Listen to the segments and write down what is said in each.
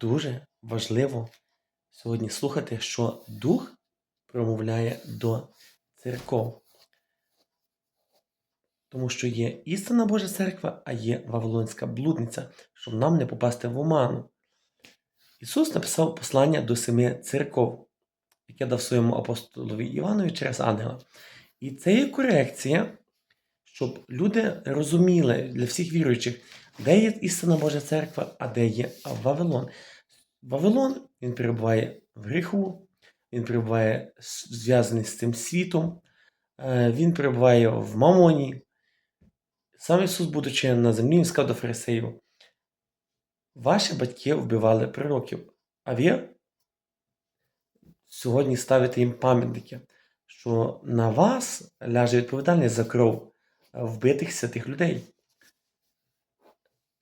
дуже важливо сьогодні слухати, що Дух промовляє до церков. Тому що є істинна Божа церква, а є Вавилонська блудниця, щоб нам не попасти в оману. Ісус написав послання до семи церков, яке дав своєму апостолові Іванові через ангела. І це є корекція, щоб люди розуміли для всіх віруючих, де є істинна Божа церква, а де є Вавилон. Вавилон він перебуває в гріху, він перебуває зв'язаний з цим світом, е, він перебуває в мамоні. Сам Ісус, будучи на землі, він сказав до фарисеїв: Ваші батьки вбивали пророків, а ви сьогодні ставите їм пам'ятники, що на вас ляже відповідальність за кров вбитих святих людей.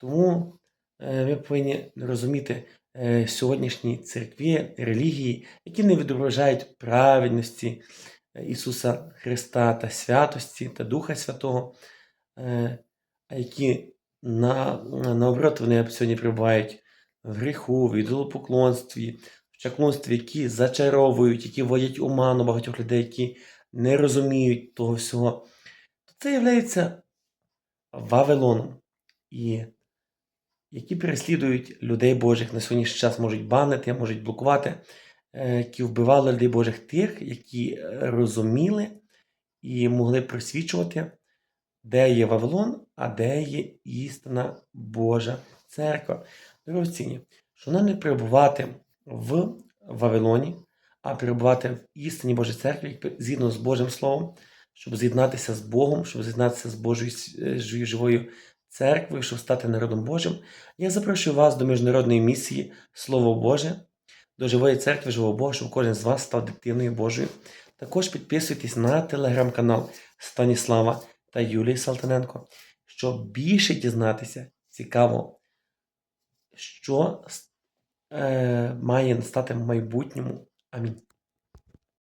Тому е, ми повинні розуміти е, сьогоднішні церкві, релігії, які не відображають праведності е, Ісуса Христа та святості та Духа Святого, а які на, наоборот вони сьогодні перебувають в гріху, в ідолопоклонстві, в чаклунстві, які зачаровують, які вводять оману багатьох людей, які не розуміють того всього. Це є Вавилоном. І які переслідують людей Божих на сьогоднішній час можуть банити, можуть блокувати, е, які вбивали людей Божих тих, які розуміли і могли просвічувати, де є Вавилон, а де є істина Божа церква. Дорогоцінні, що нам не перебувати в Вавилоні, а перебувати в істині Божій церкві згідно з Божим Словом, щоб з'єднатися з Богом, щоб з'єднатися з Божою живою- церквою, щоб стати народом Божим. Я запрошую вас до міжнародної місії Слово Боже, до живої церкви Живого Бога, щоб кожен з вас став дитиною Божою. Також підписуйтесь на телеграм-канал Станіслава та Юлії Салтаненко, щоб більше дізнатися цікаво, що е, має стати в майбутньому. Амінь.